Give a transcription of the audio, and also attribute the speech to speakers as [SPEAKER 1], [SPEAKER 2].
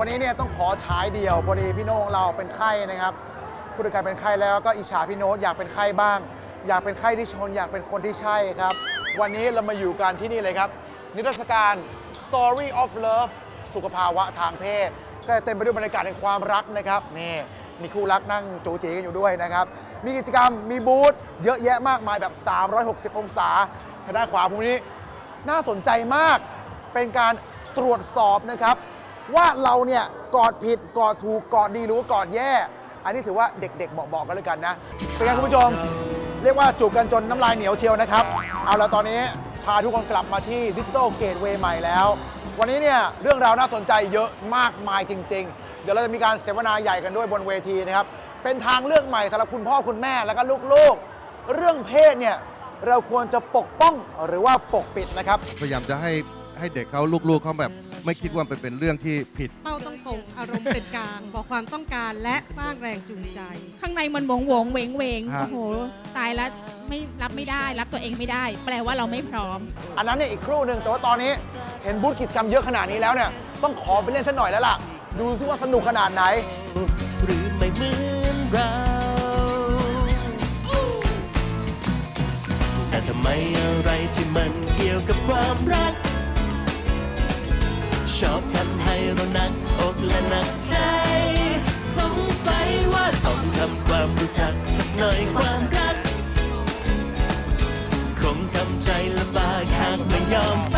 [SPEAKER 1] วันนี้เนี่ยต้องขอฉายเดี่ยวพอดีพี่โน้องเราเป็นไข้นะครับผู้จัดการเป็นไข้แล้วก็อิจฉาพี่โน้ตอยากเป็นไข้บ้าง อยากเป็นไข้ที่ชน อยากเป็นคนที่ใช่ครับ วันนี้เรามาอยู่กันที่นี่เลยครับ นิทรรศการ Story of Love สุขภาวะทางเพศ ก็เต็มไปด้วยบรรยากาศแห่งความรักนะครับนี่มีคู่รักนั่งจูจีกันอยู่ด้วยนะครับ มีกิจกรรมมีบูธเยอะแยะมากมายแบบ 360 องศาทางด้านขวามุมนี้น่าสนใจมากเป็นการตรวจสอบนะครับ ว่าเราเนี่ยกอดผิดกอดถูกกอดดีหรือว่ากอดแย่ อันนี้ถือว่าเด็กๆบอกๆกันเลยกันนะเป็นไงคุณผู้ชม เรียกว่าจูบกันจนน้ำลายเหนียวเชียวนะครับ เอาละตอนนี้พาทุกคนกลับมาที่ดิจิทัลเกตเวย์ใหม่แล้ว วันนี้เนี่ยเรื่องราวน่าสนใจเยอะมากมายจริง ๆ เดี๋ยวเราจะมีการเสวนาใหญ่กันด้วยบนเวทีนะครับเป็นทางเลือกใหม่สำหรับคุณพ่อคุณแม่แล้วก็ลูกๆ เรื่องเพศเนี่ยเราควรจะปกป้องหรือว่าปกปิดนะครับ
[SPEAKER 2] พยายามจะให้ให้เด็กเขาลูกๆเขาแบบ ไม่คิดว่าเป็นเป็นเรื่องที่ผิด
[SPEAKER 3] เป้าต้องตรงอารมณ์เป็นกลาง บอกความต้องการและสร้างแรงจูงใจ
[SPEAKER 4] ข้างในมันหวงหวงเวงเวงฮะ โอ้โห ตายแล้วไม่รับไม่ได้ รับตัวเองไม่ได้ แปลว่าเราไม่พร้อม
[SPEAKER 1] อันนั้นเนี่ยอีกครู่หนึ่งแต่ว่าตอนนี้เห็นบูธกิจกรรมเยอะขนาดนี้แล้วเนี่ยต้องขอไปเล่นสักหน่อยแล้วล่ะ ดูซิว่าสนุกขนาดไหน
[SPEAKER 5] หรือไม่เหมือนเรา แต่ทำไมอะไรที่มันเกี่ยวกับความรัก ชอบทำให้เราหนักอกและหนักใจ สงสัยว่าต้องทำความรู้จักสักหน่อยความรัก คงทำใจลำบากหากไม่ยอม